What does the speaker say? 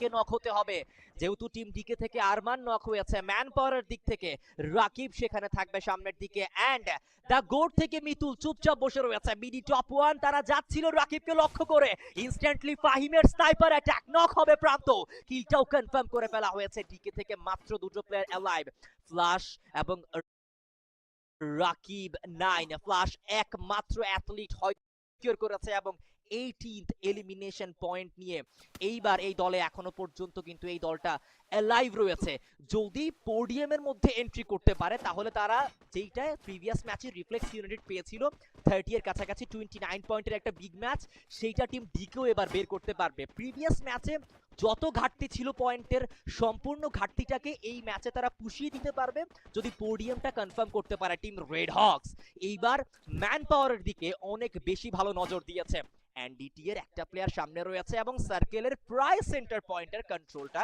কে knock হতে হবে? যেহেতু টিম ডিকে থেকে আরমান নক হয়েছে ম্যান পাওয়ারের দিক থেকে রাকিব সেখানে থাকবে সামনের দিকে অ্যান্ড দ্য গোড থেকে মিতুল চুপচাপ বসে রয়েছে। টপ ওয়ান তারা যাচ্ছিল রাকিবকে লক্ষ্য করে। ইনস্ট্যান্টলি ফাহিমের স্নাইপার অ্যাটাক নক হবে প্রান্ত। কিলটাও কনফার্ম করে ফেলা হয়েছে ডিকে থেকে মাত্র দুটো প্লেয়ার অ্যালাইভ ফ্লাশ এবং রাকিব নাইন ফ্লাশ একমাত্র অ্যাথলিট হয় করেছে এবং এইটিন্থ এলিমিনেশন পয়েন্ট নিয়ে এইবার এই দলে এখনও পর্যন্ত কিন্তু এই দলটা লাইভ রয়েছে। যদি পোডিয়ামের মধ্যে এন্ট্রি করতে পারে, তাহলে তারা যেইটা প্রিভিয়াস ম্যাচে রিফ্লেক্স ইউনাইটেড পেয়েছিল থার্টি এর কাছাকাছি টোয়েন্টি নাইন পয়েন্টের একটা বিগ ম্যাচ সেইটা টিম ডিকেও এবার বের করতে পারবে। প্রিভিয়াস ম্যাচে যত ঘাটতি ছিল পয়েন্টের সম্পূর্ণ ঘাটতিটাকে এই ম্যাচে তারা পুষিয়ে দিতে পারবে। যদি পোডিয়ামটা কনফার্ম করতে পারে টিম রেড হকস এইবার ম্যান পাওয়ারের দিকে অনেক বেশি ভালো নজর দিয়েছে। এনডিটি এর একটা প্লেয়ার সামনে রয়েছে এবং সার্কেলের প্রায় সেন্টার পয়েন্টের কন্ট্রোলটা